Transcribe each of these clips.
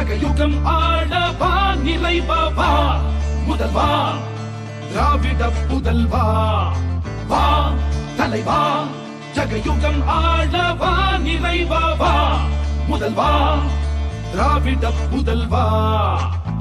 சகயுகம் ஆடவா வா முதல்வா திராவிட புதல்வா வா. தலைவா ஜகயுகம் ஆடவா நிறைவா முதல்வா திராவிட புதல்வா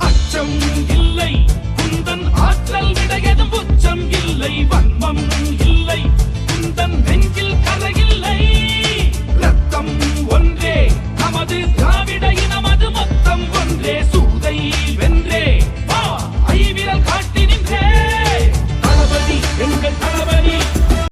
அச்சம் இல்லை குந்தன் ஆற்றல் விட எதும் உச்சம் இல்லை வன்மம் இல்லை குந்தன் நெஞ்சில் கரையில்லை ரத்தம்